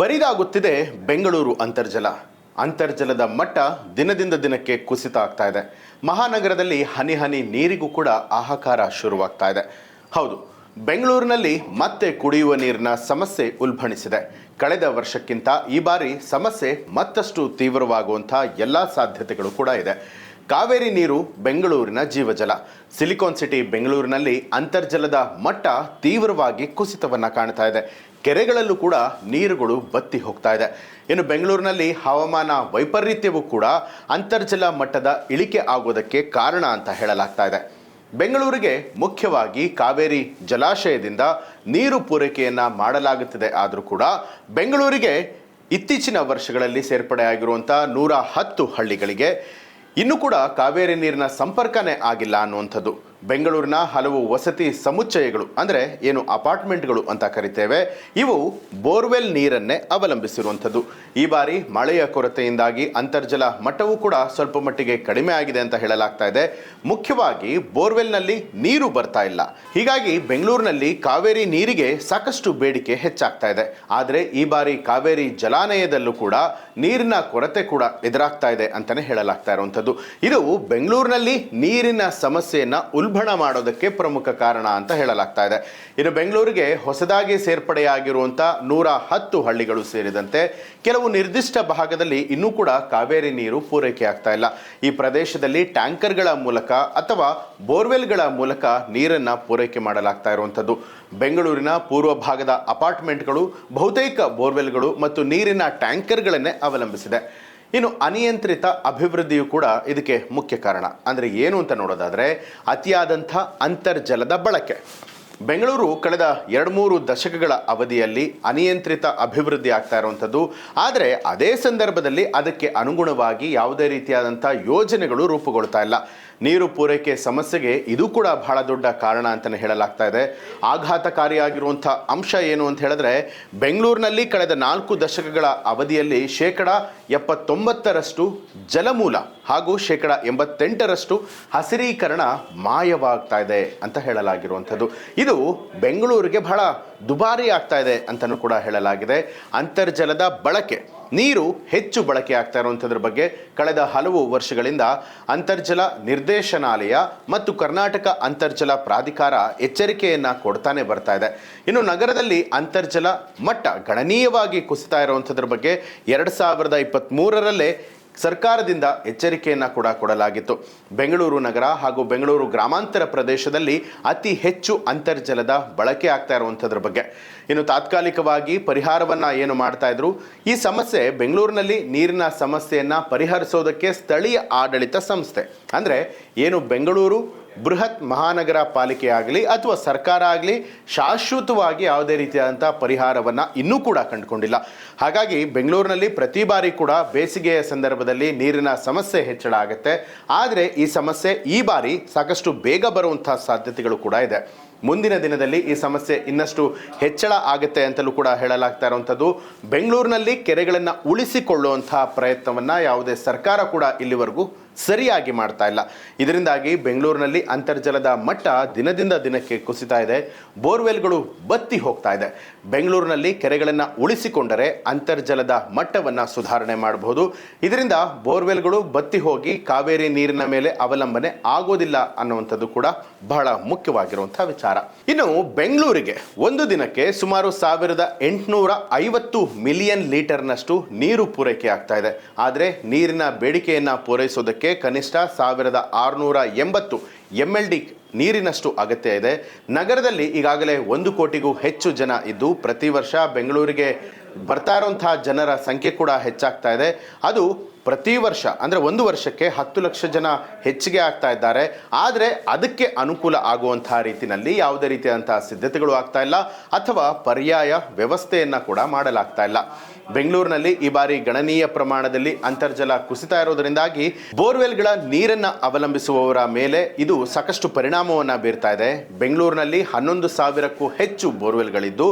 ಬರಿದಾಗುತ್ತಿದೆ ಬೆಂಗಳೂರು ಅಂತರ್ಜಲ. ಅಂತರ್ಜಲದ ಮಟ್ಟ ದಿನದಿಂದ ದಿನಕ್ಕೆ ಕುಸಿತ ಆಗ್ತಾ ಇದೆ. ಮಹಾನಗರದಲ್ಲಿ ಹನಿ ಹನಿ ನೀರಿಗೂ ಕೂಡ ಆಹಾಕಾರ ಶುರುವಾಗ್ತಾ ಇದೆ. ಹೌದು, ಬೆಂಗಳೂರಿನಲ್ಲಿ ಮತ್ತೆ ಕುಡಿಯುವ ನೀರಿನ ಸಮಸ್ಯೆ ಉಲ್ಬಣಿಸಿದೆ. ಕಳೆದ ವರ್ಷಕ್ಕಿಂತ ಈ ಬಾರಿ ಸಮಸ್ಯೆ ಮತ್ತಷ್ಟು ತೀವ್ರವಾಗುವಂಥ ಎಲ್ಲ ಸಾಧ್ಯತೆಗಳು ಕೂಡ ಇದೆ. ಕಾವೇರಿ ನೀರು ಬೆಂಗಳೂರಿನ ಜೀವಜಲ. ಸಿಲಿಕಾನ್ ಸಿಟಿ ಬೆಂಗಳೂರಿನಲ್ಲಿ ಅಂತರ್ಜಲದ ಮಟ್ಟ ತೀವ್ರವಾಗಿ ಕುಸಿತವನ್ನು ಕಾಣ್ತಾ ಇದೆ. ಕೆರೆಗಳಲ್ಲೂ ಕೂಡ ನೀರುಗಳು ಬತ್ತಿ ಹೋಗ್ತಾ ಇದೆ. ಇನ್ನು ಬೆಂಗಳೂರಿನಲ್ಲಿ ಹವಾಮಾನ ವೈಪರೀತ್ಯವೂ ಕೂಡ ಅಂತರ್ಜಲ ಮಟ್ಟದ ಇಳಿಕೆ ಆಗೋದಕ್ಕೆ ಕಾರಣ ಅಂತ ಹೇಳಲಾಗ್ತಾ ಇದೆ. ಬೆಂಗಳೂರಿಗೆ ಮುಖ್ಯವಾಗಿ ಕಾವೇರಿ ಜಲಾಶಯದಿಂದ ನೀರು ಪೂರೈಕೆಯನ್ನು ಮಾಡಲಾಗುತ್ತಿದೆ. ಆದರೂ ಕೂಡ ಬೆಂಗಳೂರಿಗೆ ಇತ್ತೀಚಿನ ವರ್ಷಗಳಲ್ಲಿ ಸೇರ್ಪಡೆಯಾಗಿರುವಂಥ ನೂರ ಹತ್ತು ಹಳ್ಳಿಗಳಿಗೆ ಇನ್ನೂ ಕೂಡ ಕಾವೇರಿ ನೀರಿನ ಸಂಪರ್ಕನೇ ಆಗಿಲ್ಲ ಅನ್ನುವಂಥದ್ದು. ಬೆಂಗಳೂರಿನ ಹಲವು ವಸತಿ ಸಮುಚ್ಚಯಗಳು, ಅಂದರೆ ಏನು ಅಪಾರ್ಟ್ಮೆಂಟ್ಗಳು ಅಂತ ಕರಿತೇವೆ, ಇವು ಬೋರ್ವೆಲ್ ನೀರನ್ನೇ ಅವಲಂಬಿಸಿರುವಂಥದ್ದು. ಈ ಬಾರಿ ಮಳೆಯ ಕೊರತೆಯಿಂದಾಗಿ ಅಂತರ್ಜಲ ಮಟ್ಟವೂ ಕೂಡ ಸ್ವಲ್ಪ ಮಟ್ಟಿಗೆ ಕಡಿಮೆ ಆಗಿದೆ ಅಂತ ಹೇಳಲಾಗ್ತಾ ಇದೆ. ಮುಖ್ಯವಾಗಿ ಬೋರ್ವೆಲ್ನಲ್ಲಿ ನೀರು ಬರ್ತಾ ಇಲ್ಲ. ಹೀಗಾಗಿ ಬೆಂಗಳೂರಿನಲ್ಲಿ ಕಾವೇರಿ ನೀರಿಗೆ ಸಾಕಷ್ಟು ಬೇಡಿಕೆ ಹೆಚ್ಚಾಗ್ತಾ ಇದೆ. ಆದರೆ ಈ ಬಾರಿ ಕಾವೇರಿ ಜಲಾನಯದಲ್ಲೂ ಕೂಡ ನೀರಿನ ಕೊರತೆ ಕೂಡ ಎದುರಾಗ್ತಾ ಇದೆ ಅಂತಾನೆ ಹೇಳಲಾಗ್ತಾ ಇರುವಂಥದ್ದು. ಇದು ಬೆಂಗಳೂರಿನಲ್ಲಿ ನೀರಿನ ಸಮಸ್ಯೆಯನ್ನು ಉಲ್ಬಣ ಮಾಡೋದಕ್ಕೆ ಪ್ರಮುಖ ಕಾರಣ ಅಂತ ಹೇಳಲಾಗ್ತಾ ಇದೆ. ಇನ್ನು ಬೆಂಗಳೂರಿಗೆ ಹೊಸದಾಗಿ ಸೇರ್ಪಡೆಯಾಗಿರುವಂಥ ನೂರ ಹತ್ತು ಹಳ್ಳಿಗಳು ಸೇರಿದಂತೆ ಕೆಲವು ನಿರ್ದಿಷ್ಟ ಭಾಗದಲ್ಲಿ ಇನ್ನೂ ಕೂಡ ಕಾವೇರಿ ನೀರು ಪೂರೈಕೆ ಆಗ್ತಾ ಇಲ್ಲ. ಈ ಪ್ರದೇಶದಲ್ಲಿ ಟ್ಯಾಂಕರ್ಗಳ ಮೂಲಕ ಅಥವಾ ಬೋರ್ವೆಲ್ಗಳ ಮೂಲಕ ನೀರನ್ನ ಪೂರೈಕೆ ಮಾಡಲಾಗ್ತಾ ಇರುವಂಥದ್ದು. ಬೆಂಗಳೂರಿನ ಪೂರ್ವ ಭಾಗದ ಅಪಾರ್ಟ್ಮೆಂಟ್ಗಳು, ಬಹುತೇಕ ಬೋರ್ವೆಲ್ಗಳು ಮತ್ತು ನೀರಿನ ಟ್ಯಾಂಕರ್ಗಳನ್ನೇ ಅವಲಂಬಿಸಿದೆ. ಇನ್ನು ಅನಿಯಂತ್ರಿತ ಅಭಿವೃದ್ಧಿಯು ಕೂಡ ಇದಕ್ಕೆ ಮುಖ್ಯ ಕಾರಣ. ಅಂದರೆ ಏನು ಅಂತ ನೋಡೋದಾದರೆ ಅತಿಯಾದಂಥ ಅಂತರ್ಜಲದ ಬಳಕೆ. ಬೆಂಗಳೂರು ಕಳೆದ ಎರಡು ಮೂರು ದಶಕಗಳ ಅವಧಿಯಲ್ಲಿ ಅನಿಯಂತ್ರಿತ ಅಭಿವೃದ್ಧಿ ಆಗ್ತಾ ಇರುವಂಥದ್ದು. ಆದರೆ ಅದೇ ಸಂದರ್ಭದಲ್ಲಿ ಅದಕ್ಕೆ ಅನುಗುಣವಾಗಿ ಯಾವುದೇ ರೀತಿಯಾದಂಥ ಯೋಜನೆಗಳು ರೂಪುಗೊಳ್ತಾ ಇಲ್ಲ. ನೀರು ಪೂರೈಕೆ ಸಮಸ್ಯೆಗೆ ಇದು ಕೂಡ ಬಹಳ ದೊಡ್ಡ ಕಾರಣ ಅಂತಲೇ ಹೇಳಲಾಗ್ತಾ ಇದೆ. ಆಘಾತಕಾರಿಯಾಗಿರುವಂಥ ಅಂಶ ಏನು ಅಂತ ಹೇಳಿದ್ರೆ, ಬೆಂಗಳೂರಿನಲ್ಲಿ ಕಳೆದ ನಾಲ್ಕು ದಶಕಗಳ ಅವಧಿಯಲ್ಲಿ ಶೇಕಡ ಎಪ್ಪತ್ತೊಂಬತ್ತರಷ್ಟು ಜಲಮೂಲ ಹಾಗೂ ಶೇಕಡ ಎಂಬತ್ತೆಂಟರಷ್ಟು ಹಸಿರೀಕರಣ ಮಾಯವಾಗ್ತಾ ಇದೆ ಅಂತ ಹೇಳಲಾಗಿರುವಂಥದ್ದು. ಇದು ಬೆಂಗಳೂರಿಗೆ ಬಹಳ ದುಬಾರಿ ಆಗ್ತಾ ಇದೆ ಅಂತಲೂ ಕೂಡ ಹೇಳಲಾಗಿದೆ. ಅಂತರ್ಜಲದ ಬಳಕೆ, ನೀರು ಹೆಚ್ಚು ಬಳಕೆ ಆಗ್ತಾ ಇರುವಂಥದ್ರ ಬಗ್ಗೆ ಕಳೆದ ಹಲವು ವರ್ಷಗಳಿಂದ ಅಂತರ್ಜಲ ನಿರ್ದೇಶನಾಲಯ ಮತ್ತು ಕರ್ನಾಟಕ ಅಂತರ್ಜಲ ಪ್ರಾಧಿಕಾರ ಎಚ್ಚರಿಕೆಯನ್ನು ಕೊಡ್ತಾನೆ ಬರ್ತಾ ಇದೆ. ಇನ್ನು ನಗರದಲ್ಲಿ ಅಂತರ್ಜಲ ಮಟ್ಟ ಗಣನೀಯವಾಗಿ ಕುಸಿತಾ ಇರುವಂಥದ್ರ ಬಗ್ಗೆ ಎರಡು ಸಾವಿರದ ಇಪ್ಪತ್ತ್ಮೂರರಲ್ಲೇ ಸರ್ಕಾರದಿಂದ ಎಚ್ಚರಿಕೆಯನ್ನು ಕೂಡ ಕೊಡಲಾಗಿತ್ತು. ಬೆಂಗಳೂರು ನಗರ ಹಾಗೂ ಬೆಂಗಳೂರು ಗ್ರಾಮಾಂತರ ಪ್ರದೇಶದಲ್ಲಿ ಅತಿ ಹೆಚ್ಚು ಅಂತರ್ಜಲದ ಬಳಕೆ ಆಗ್ತಾ ಇರುವಂಥದ್ರ ಬಗ್ಗೆ. ಇನ್ನು ತಾತ್ಕಾಲಿಕವಾಗಿ ಪರಿಹಾರವನ್ನು ಏನು ಮಾಡ್ತಾ ಇದ್ರು? ಈ ಸಮಸ್ಯೆ ಬೆಂಗಳೂರಿನಲ್ಲಿ ನೀರಿನ ಸಮಸ್ಯೆಯನ್ನು ಪರಿಹರಿಸೋದಕ್ಕೆ ಸ್ಥಳೀಯ ಆಡಳಿತ ಸಂಸ್ಥೆ. ಅಂದರೆ ಏನು ಬೆಂಗಳೂರು ಬೃಹತ್ ಮಹಾನಗರ ಪಾಲಿಕೆ ಆಗಲಿ ಅಥವಾ ಸರ್ಕಾರ ಆಗಲಿ ಶಾಶ್ವತವಾಗಿ ಯಾವುದೇ ರೀತಿಯಾದಂಥ ಪರಿಹಾರವನ್ನು ಇನ್ನೂ ಕೂಡ ಕಂಡುಕೊಂಡಿಲ್ಲ. ಹಾಗಾಗಿ ಬೆಂಗಳೂರಿನಲ್ಲಿ ಪ್ರತಿ ಬಾರಿ ಕೂಡ ಬೇಸಿಗೆಯ ಸಂದರ್ಭದಲ್ಲಿ ನೀರಿನ ಸಮಸ್ಯೆ ಹೆಚ್ಚಳ ಆಗುತ್ತೆ. ಆದರೆ ಈ ಸಮಸ್ಯೆ ಈ ಬಾರಿ ಸಾಕಷ್ಟು ಬೇಗ ಬರುವಂಥ ಸಾಧ್ಯತೆಗಳು ಕೂಡ ಇದೆ. ಮುಂದಿನ ದಿನದಲ್ಲಿ ಈ ಸಮಸ್ಯೆ ಇನ್ನಷ್ಟು ಹೆಚ್ಚಳ ಆಗುತ್ತೆ ಅಂತಲೂ ಕೂಡ ಹೇಳಲಾಗ್ತಾ ಇರುವಂಥದ್ದು. ಬೆಂಗಳೂರಿನಲ್ಲಿ ಕೆರೆಗಳನ್ನು ಉಳಿಸಿಕೊಳ್ಳುವಂತಹ ಪ್ರಯತ್ನವನ್ನು ಯಾವುದೇ ಸರ್ಕಾರ ಕೂಡ ಇಲ್ಲಿವರೆಗೂ ಸರಿಯಾಗಿ ಮಾಡ್ತಾ ಇಲ್ಲ. ಇದರಿಂದಾಗಿ ಬೆಂಗಳೂರಿನಲ್ಲಿ ಅಂತರ್ಜಲದ ಮಟ್ಟ ದಿನದಿಂದ ದಿನಕ್ಕೆ ಕುಸಿತಾ ಇದೆ. ಬೋರ್ವೆಲ್ಗಳು ಬತ್ತಿ ಹೋಗ್ತಾ ಇದೆ. ಬೆಂಗಳೂರಿನಲ್ಲಿ ಕೆರೆಗಳನ್ನು ಉಳಿಸಿಕೊಂಡರೆ ಅಂತರ್ಜಲದ ಮಟ್ಟವನ್ನು ಸುಧಾರಣೆ ಮಾಡಬಹುದು ಇದರಿಂದ ಬೋರ್ವೆಲ್ಗಳು ಬತ್ತಿ ಹೋಗಿ ಕಾವೇರಿ ನೀರಿನ ಮೇಲೆ ಅವಲಂಬನೆ ಆಗೋದಿಲ್ಲ ಅನ್ನುವಂಥದ್ದು ಕೂಡ ಬಹಳ ಮುಖ್ಯವಾಗಿರುವಂಥ ವಿಚಾರ. ಇನ್ನು ಬೆಂಗಳೂರಿಗೆ ಒಂದು ದಿನಕ್ಕೆ ಸುಮಾರು ಸಾವಿರದ ಎಂಟುನೂರ ಐವತ್ತು ಮಿಲಿಯನ್ ಲೀಟರ್ನಷ್ಟು ನೀರು ಪೂರೈಕೆ ಆಗ್ತಾ ಇದೆ. ಆದರೆ ನೀರಿನ ಬೇಡಿಕೆಯನ್ನು ಪೂರೈಸೋದಕ್ಕೆ ಕನಿಷ್ಠ ಸಾವಿರದ ಆರುನೂರ ಎಂಬತ್ತು ಎಂ ಎಲ್ ಡಿ ನೀರಿನಷ್ಟು ಅಗತ್ಯ ಇದೆ. ನಗರದಲ್ಲಿ ಈಗಾಗಲೇ ಒಂದು ಕೋಟಿಗೂ ಹೆಚ್ಚು ಜನ ಇದ್ದು ಪ್ರತಿ ವರ್ಷ ಬೆಂಗಳೂರಿಗೆ ಬರ್ತಾ ಇರೋಂಥ ಜನರ ಸಂಖ್ಯೆ ಕೂಡ ಹೆಚ್ಚಾಗ್ತಾ ಇದೆ. ಅದು ಪ್ರತಿ ವರ್ಷ, ಅಂದರೆ ಒಂದು ವರ್ಷಕ್ಕೆ ಹತ್ತು ಲಕ್ಷ ಜನ ಹೆಚ್ಚಿಗೆ ಆಗ್ತಾ ಇದ್ದಾರೆ. ಆದರೆ ಅದಕ್ಕೆ ಅನುಕೂಲ ಆಗುವಂತಹ ರೀತಿಯಲ್ಲಿ ಯಾವುದೇ ರೀತಿಯಾದಂತಹ ಸಿದ್ಧತೆಗಳು ಆಗ್ತಾ ಇಲ್ಲ, ಅಥವಾ ಪರ್ಯಾಯ ವ್ಯವಸ್ಥೆಯನ್ನು ಕೂಡ ಮಾಡಲಾಗ್ತಾ ಇಲ್ಲ. ಬೆಂಗಳೂರಿನಲ್ಲಿ ಈ ಬಾರಿ ಗಣನೀಯ ಪ್ರಮಾಣದಲ್ಲಿ ಅಂತರ್ಜಲ ಕುಸಿತಾ ಇರೋದರಿಂದಾಗಿ ಬೋರ್ವೆಲ್ಗಳ ನೀರನ್ನು ಅವಲಂಬಿಸುವವರ ಮೇಲೆ ಇದು ಸಾಕಷ್ಟು ಪರಿಣಾಮವನ್ನು ಬೀರ್ತಾ ಇದೆ. ಬೆಂಗಳೂರಿನಲ್ಲಿ ಹನ್ನೊಂದು ಸಾವಿರಕ್ಕೂ ಹೆಚ್ಚು ಬೋರ್ವೆಲ್ಗಳಿದ್ದು,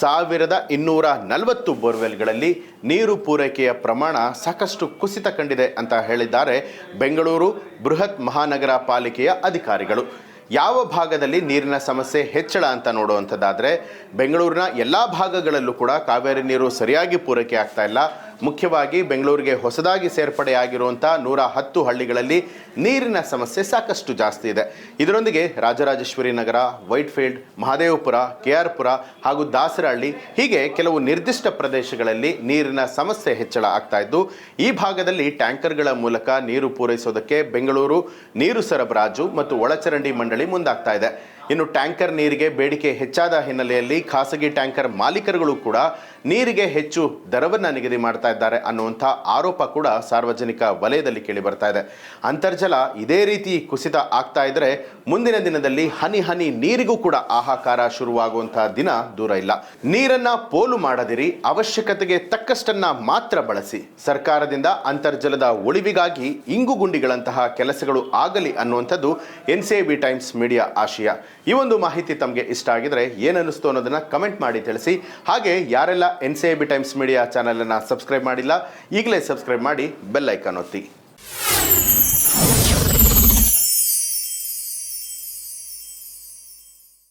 ಸಾವಿರದ ಇನ್ನೂರ ನಲವತ್ತು ಬೋರ್ವೆಲ್ಗಳಲ್ಲಿ ನೀರು ಪೂರೈಕೆಯ ಪ್ರಮಾಣ ಸಾಕಷ್ಟು ಕುಸಿತ ಕಂಡಿದೆ ಅಂತ ಹೇಳಿದ್ದಾರೆ ಬೆಂಗಳೂರು ಬೃಹತ್ ಮಹಾನಗರ ಪಾಲಿಕೆಯ ಅಧಿಕಾರಿಗಳು. ಯಾವ ಭಾಗದಲ್ಲಿ ನೀರಿನ ಸಮಸ್ಯೆ ಹೆಚ್ಚಳ ಅಂತ ನೋಡುವಂಥದ್ದಾದರೆ ಬೆಂಗಳೂರಿನ ಎಲ್ಲ ಭಾಗಗಳಲ್ಲೂ ಕೂಡ ಕಾವೇರಿ ನೀರು ಸರಿಯಾಗಿ ಪೂರೈಕೆ ಆಗ್ತಾ ಇಲ್ಲ. ಮುಖ್ಯವಾಗಿ ಬೆಂಗಳೂರಿಗೆ ಹೊಸದಾಗಿ ಸೇರ್ಪಡೆಯಾಗಿರುವಂಥ ನೂರ ಹತ್ತು ಹಳ್ಳಿಗಳಲ್ಲಿ ನೀರಿನ ಸಮಸ್ಯೆ ಸಾಕಷ್ಟು ಜಾಸ್ತಿ ಇದೆ. ಇದರೊಂದಿಗೆ ರಾಜರಾಜೇಶ್ವರಿ ನಗರ, ವೈಟ್ಫೀಲ್ಡ್, ಮಹದೇವಪುರ ಕೆ ಆರ್ ಪುರ ಹಾಗೂ ದಾಸರಹಳ್ಳಿ ಹೀಗೆ ಕೆಲವು ನಿರ್ದಿಷ್ಟ ಪ್ರದೇಶಗಳಲ್ಲಿ ನೀರಿನ ಸಮಸ್ಯೆ ಹೆಚ್ಚಳ ಆಗ್ತಾ ಇದ್ದು, ಈ ಭಾಗದಲ್ಲಿ ಟ್ಯಾಂಕರ್ಗಳ ಮೂಲಕ ನೀರು ಪೂರೈಸೋದಕ್ಕೆ ಬೆಂಗಳೂರು ನೀರು ಸರಬರಾಜು ಮತ್ತು ಒಳಚರಂಡಿ ಮಂಡಳಿ ಮುಂದಾಗ್ತಾ ಇದೆ. ಇನ್ನು ಟ್ಯಾಂಕರ್ ನೀರಿಗೆ ಬೇಡಿಕೆ ಹೆಚ್ಚಾದ ಹಿನ್ನೆಲೆಯಲ್ಲಿ ಖಾಸಗಿ ಟ್ಯಾಂಕರ್ ಮಾಲೀಕರುಗಳು ಕೂಡ ನೀರಿಗೆ ಹೆಚ್ಚು ದರವನ್ನು ನಿಗದಿ ಮಾಡ್ತಾ ಇದ್ದಾರೆ ಅನ್ನುವಂಥ ಆರೋಪ ಕೂಡ ಸಾರ್ವಜನಿಕ ವಲಯದಲ್ಲಿ ಕೇಳಿ ಬರ್ತಾ ಇದೆ. ಅಂತರ್ಜಲ ಇದೇ ರೀತಿ ಕುಸಿತ ಆಗ್ತಾ ಇದ್ರೆ ಮುಂದಿನ ದಿನದಲ್ಲಿ ಹನಿ ಹನಿ ನೀರಿಗೂ ಕೂಡ ಆಹಾಕಾರ ಶುರುವಾಗುವಂತಹ ದಿನ ದೂರ ಇಲ್ಲ. ನೀರನ್ನ ಪೋಲು ಮಾಡದಿರಿ, ಅವಶ್ಯಕತೆಗೆ ತಕ್ಕಷ್ಟನ್ನ ಮಾತ್ರ ಬಳಸಿ. ಸರ್ಕಾರದಿಂದ ಅಂತರ್ಜಲದ ಉಳಿವಿಗಾಗಿ ಇಂಗು ಗುಂಡಿಗಳಂತಹ ಕೆಲಸಗಳು ಆಗಲಿ ಅನ್ನುವಂಥದ್ದು N C B times media ಆಶಯ. ಈ ಒಂದು ಮಾಹಿತಿ ತಮಗೆ ಇಷ್ಟ ಆಗಿದ್ರೆ ಏನನ್ನಿಸ್ತು ಅನ್ನೋದನ್ನ ಕಮೆಂಟ್ ಮಾಡಿ ತಿಳಿಸಿ. ಹಾಗೆ ಯಾರೆಲ್ಲ N C B times media ಚಾನಲನ್ನು ಸಬ್ಸ್ಕ್ರೈಬ್ ಮಾಡಿಲ್ಲ, ಈಗಲೇ ಸಬ್ಸ್ಕ್ರೈಬ್ ಮಾಡಿ ಬೆಲ್ ಐಕಾನ್ ಒತ್ತಿ.